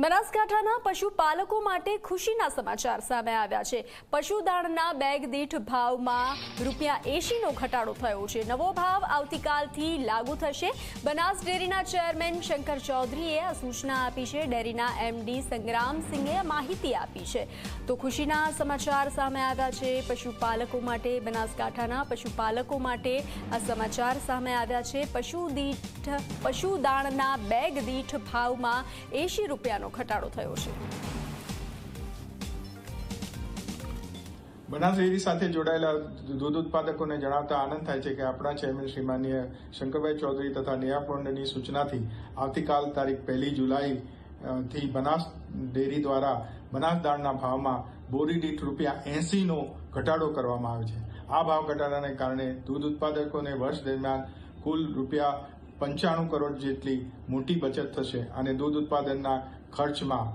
બનાસકાંઠાના પશુપાલકો માટે ખુશીના સમાચાર સામે આવ્યા છે. પશુદાણના બેગ દીઠ ભાવમાં રૂપિયા એંશીનો ઘટાડો થયો છે. નવો ભાવ આવતીકાલથી લાગુ થશે. બનાસ ડેરીના ચેરમેન શંકર ચૌધરીએ આ સૂચના આપી છે. ડેરીના એમડી સંગ્રામસિંહે માહિતી આપી છે. તો ખુશીના સમાચાર સામે આવ્યા છે. પશુપાલકો માટે, બનાસકાંઠાના પશુપાલકો માટે આ સમાચાર સામે આવ્યા છે. પશુ દીઠ પશુદાણના બેગ દીઠ ભાવમાં એંશી રૂપિયાનો ઘટાડો થયો છે. બનાસ ડેરી સાથે જોડાયેલા દૂધ ઉત્પાદકોને જણાવતા આનંદ થાય છે કે આપણા ચેરમેન શ્રીમાનીય શંકરભાઈ ચૌધરી તથા નેહા પૌંડની સૂચનાથી આવતીકાલ તારીખ પહેલી જુલાઈ થી બનાસ ડેરી દ્વારા બનાસ દાળના ભાવમાં બોરી દીઠ રૂપિયા એંસીનો ઘટાડો કરવામાં આવે છે. આ ભાવ ઘટાડાને કારણે દૂધ ઉત્પાદકોને વર્ષ દરમિયાન કુલ રૂપિયા પંચાણું કરોડ જેટલી મોટી બચત થશે અને દૂધ ઉત્પાદનના ખર્ચમાં